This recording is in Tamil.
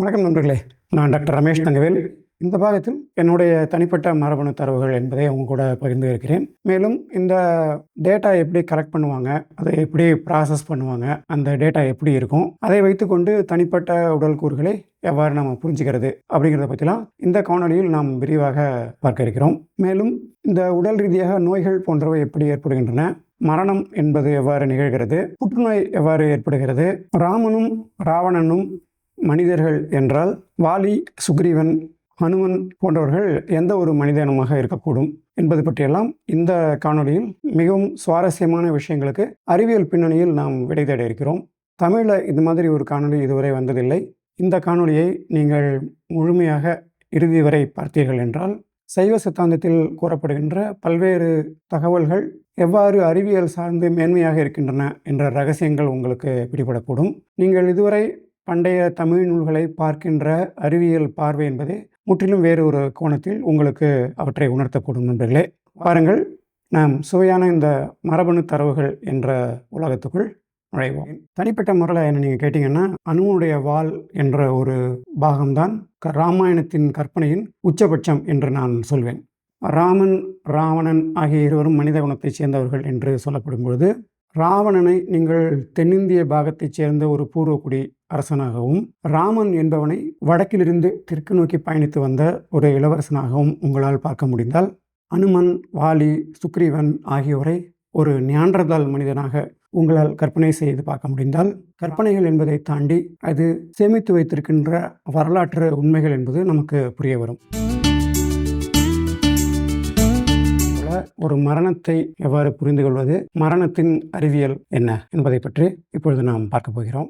வணக்கம் நண்பர்களே. நான் டாக்டர் ரமேஷ் தங்கவேல். இந்த பாகத்தில் என்னுடைய தனிப்பட்ட மரபணு தரவுகள் என்பதை அவங்க கூட பகிர்ந்து இருக்கிறேன். மேலும் இந்த டேட்டா எப்படி கலெக்ட் பண்ணுவாங்க அதை எப்படி ப்ராசஸ் பண்ணுவாங்க அந்த டேட்டா எப்படி இருக்கும் அதை வைத்துக்கொண்டு தனிப்பட்ட உடல் கூறுகளை எவ்வாறு நம்ம புரிஞ்சுக்கிறது அப்படிங்கிறத பற்றிலாம் இந்த காணொளியில் நாம் விரிவாக பார்க்க இருக்கிறோம். மேலும் இந்த உடல் ரீதியாக நோய்கள் போன்றவை எப்படி ஏற்படுகின்றன மரணம் என்பது எவ்வாறு நிகழ்கிறது புற்றுநோய் எவ்வாறு ஏற்படுகிறது ராமனும் ராவணனும் மனிதர்கள் என்றால் வாலி சுக்ரீவன் ஹனுமன் போன்றவர்கள் எந்த ஒரு மனிதனமாக இருக்கக்கூடும் என்பது பற்றியெல்லாம் இந்த காணொளியில் மிகவும் சுவாரஸ்யமான விஷயங்களுக்கு அறிவியல் பின்னணியில் நாம் விடை தேட இருக்கிறோம். தமிழில் இது மாதிரி ஒரு காணொளி இதுவரை வந்ததில்லை. இந்த காணொளியை நீங்கள் முழுமையாக இறுதி வரை பார்த்தீர்கள் என்றால் சைவ சித்தாந்தத்தில் கூறப்படுகின்ற பல்வேறு தகவல்கள் எவ்வாறு அறிவியல் சார்ந்து மேன்மையாக இருக்கின்றன என்ற ரகசியங்கள் உங்களுக்கு பிடிபடக்கூடும். நீங்கள் இதுவரை பண்டைய தமிழ் நூல்களை பார்க்கின்ற அறிவியல் பார்வை என்பதே முற்றிலும் வேறு ஒரு கோணத்தில் உங்களுக்கு அவற்றை உணர்த்தக்கூடும் நண்பர்களே. பாருங்கள் நாம் சுவையான இந்த மரபணு தரவுகள் என்ற உலகத்துக்குள் நுழைவோம். தனிப்பட்ட முறையில் என்ன நீங்கள் கேட்டிங்கன்னா அணுவனுடைய வாள் என்ற ஒரு பாகம்தான் க- ராமாயணத்தின் கற்பனையின் உச்சபட்சம் என்று நான் சொல்வேன். ராமன் ராவணன் ஆகிய இருவரும் மனித குணத்தைச் சேர்ந்தவர்கள் என்று சொல்லப்படும் பொழுது ராவணனை நீங்கள் தென்னிந்திய பாகத்தைச் சேர்ந்த ஒரு பூர்வக்குடி அரசனாகவும் ராமன் என்பவனை வடக்கிலிருந்து தெற்கு நோக்கி பயணித்து வந்த ஒரு இளவரசனாகவும் உங்களால் பார்க்க முடிந்தால் அனுமன் வாலி சுக்ரீவன் ஆகியோரை ஒரு ஞான்றதால் மனிதனாக உங்களால் கற்பனை செய்து பார்க்க முடிந்தால் கற்பனைகள் என்பதை தாண்டி அது சேமித்து வைத்திருக்கின்ற வரலாற்று உண்மைகள் என்பது நமக்கு புரிய வரும். ஒரு மரணத்தை எவ்வாறு புரிந்து கொள்வது மரணத்தின் அறிவியல் என்ன என்பதை பற்றி இப்பொழுது நாம் பார்க்க போகிறோம்.